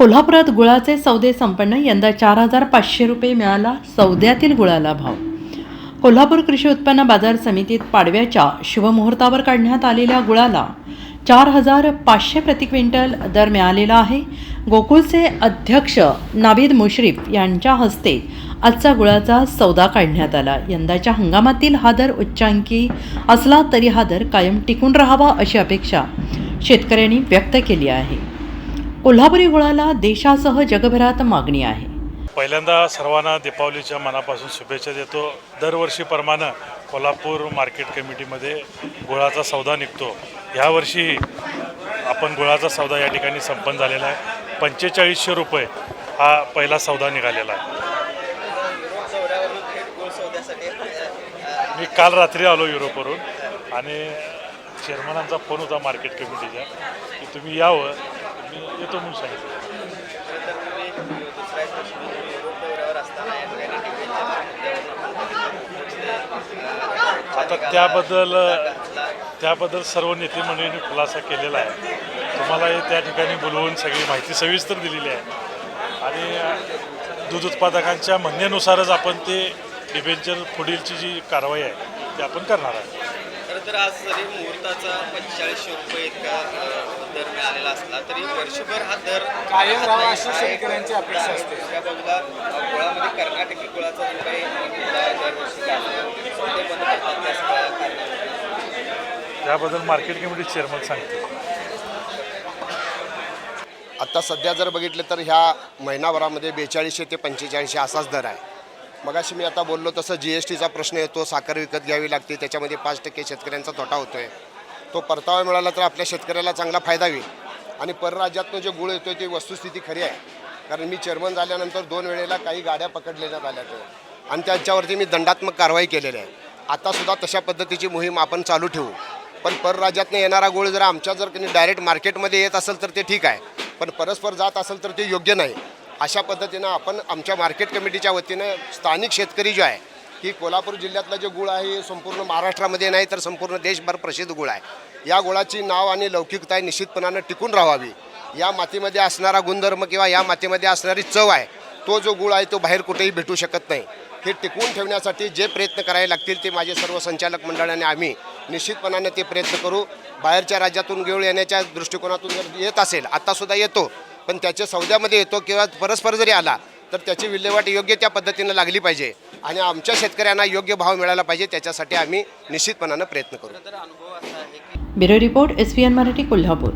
कोल्हापुरात गुळाचे सौदे संपन्न यंदा चार हजार पाचशे रुपये मिळाला सौद्यातील गुळाला भाव. कोल्हापूर कृषी उत्पन्न बाजार समितीत पाडव्याच्या शुभमुहूर्तावर काढण्यात आलेल्या गुळाला चार हजार पाचशे प्रति क्विंटल दर मिळालेला आहे. गोकुळचे अध्यक्ष नावीद मुश्रीफ यांच्या हस्ते आजचा गुळाचा सौदा काढण्यात आला. यंदाच्या हंगामातील हा दर उच्चांकी असला तरी हा दर कायम टिकून राहावा अशी अपेक्षा शेतकऱ्यांनी व्यक्त केली आहे. कोल्हापुरी गुळाला देशासह जगभरात मागणी आहे. पहिल्यांदा सर्वांना दीपावलीच्या मनापासून शुभेच्छा देतो. दरवर्षीप्रमाणे कोल्हापूर मार्केट कमिटीमध्ये गुळाचा सौदा निघतो. ह्यावर्षी आपण गुळाचा सौदा या ठिकाणी संपन्न झालेला आहे. पंचेचाळीसशे रुपये हा पहिला सौदा निघालेला आहे. मी काल रात्री आलो युरोपवरून आणि चेअरमनांचा फोन होता मार्केट कमिटीचा की तुम्ही यावं. मी येतो म्हणून सांगितलं आता त्याबद्दल त्याबद्दल सर्व नेते मंडळींनी खुलासा केलेला आहे. तुम्हालाही त्या ठिकाणी बोलवून सगळी माहिती सविस्तर दिलेली आहे. आणि दूध उत्पादकांच्या म्हणण्यानुसारच आपण ते डिबेंचर पुढीलची जी कारवाई आहे ती आपण करणार आहे. खरं तर आज जरी मुहूर्ताचा पंचेचाळीसशे रुपये इतका असला तरी वर्षभर हा दर कायम राहावा. अशी शेतकऱ्यांची अपेक्षा असते. दुसऱ्या बाजूला अ, गुळामध्ये कर्नाटकी गुळाचा जो काही दरवर्षी ते बंद करतात त्या. त्याबद्दल मार्केट कमिटी चेअरमन सांगते आत्ता सध्या जर बघितलं तर ह्या महिनाभरामध्ये बेचाळीसशे ते पंचेचाळीसशे असाच दर आहे मगाशी मी आता बोललो तसं जी एस टीचा प्रश्न येतो साखर विकत घ्यावी लागते त्याच्यामध्ये पाच टक्के शेतकऱ्यांचा तोटा होतो आहे तो परतावा मिळाला तर आपल्या शेतकऱ्याला चांगला फायदा होईल आणि परराज्यातनं जे गुळ येतो ती वस्तुस्थिती खरी आहे. कारण मी चेअरमन झाल्यानंतर दोन वेळेला काही गाड्या पकडलेल्या आल्या होत्या आणि त्यांच्यावरती मी दंडात्मक कारवाई केलेली आहे. आतासुद्धा तशा पद्धतीची मोहीम आपण चालू ठेवू. पण परराज्यातनं येणारा गोळ जर आमच्या जर डायरेक्ट मार्केटमध्ये येत असेल तर ते ठीक आहे. पण परस्पर जात असेल तर ते योग्य नाही. अशा पद्धतीनं आपण आमच्या मार्केट कमिटीच्या वतीनं स्थानिक शेतकरी जो आहे की कोल्हापूर जिल्ह्यातलं जे गुळ आहे हे संपूर्ण महाराष्ट्रामध्ये नाही तर संपूर्ण देशभर प्रसिद्ध गुळ आहे. या गुळाची नाव आणि लौकिकता निश्चितपणानं टिकून राहावी. या मातीमध्ये असणारा गुणधर्म किंवा या मातीमध्ये असणारी चव आहे तो जो गुळ आहे तो बाहेर कुठेही भेटू शकत नाही. हे टिकवून ठेवण्यासाठी जे प्रयत्न करावे लागतील ते माझे सर्व संचालक मंडळाने आम्ही निश्चितपणानं ते प्रयत्न करू. बाहेरच्या राज्यातून गेळ येण्याच्या दृष्टिकोनातून जर येत असेल आत्तासुद्धा येतो पण त्याच्या सौद्यामध्ये येतो किंवा परस्पर जरी आला तर त्याची विल्हेवाट योग्य त्या पद्धतीनं लागली पाहिजे. आणि आमच्या शेतकऱ्यांना योग्य भाव मिळाला पाहिजे त्याच्यासाठी आम्ही निश्चितपणानं प्रयत्न करू. Bureau report S P N Marathi Kolhapur.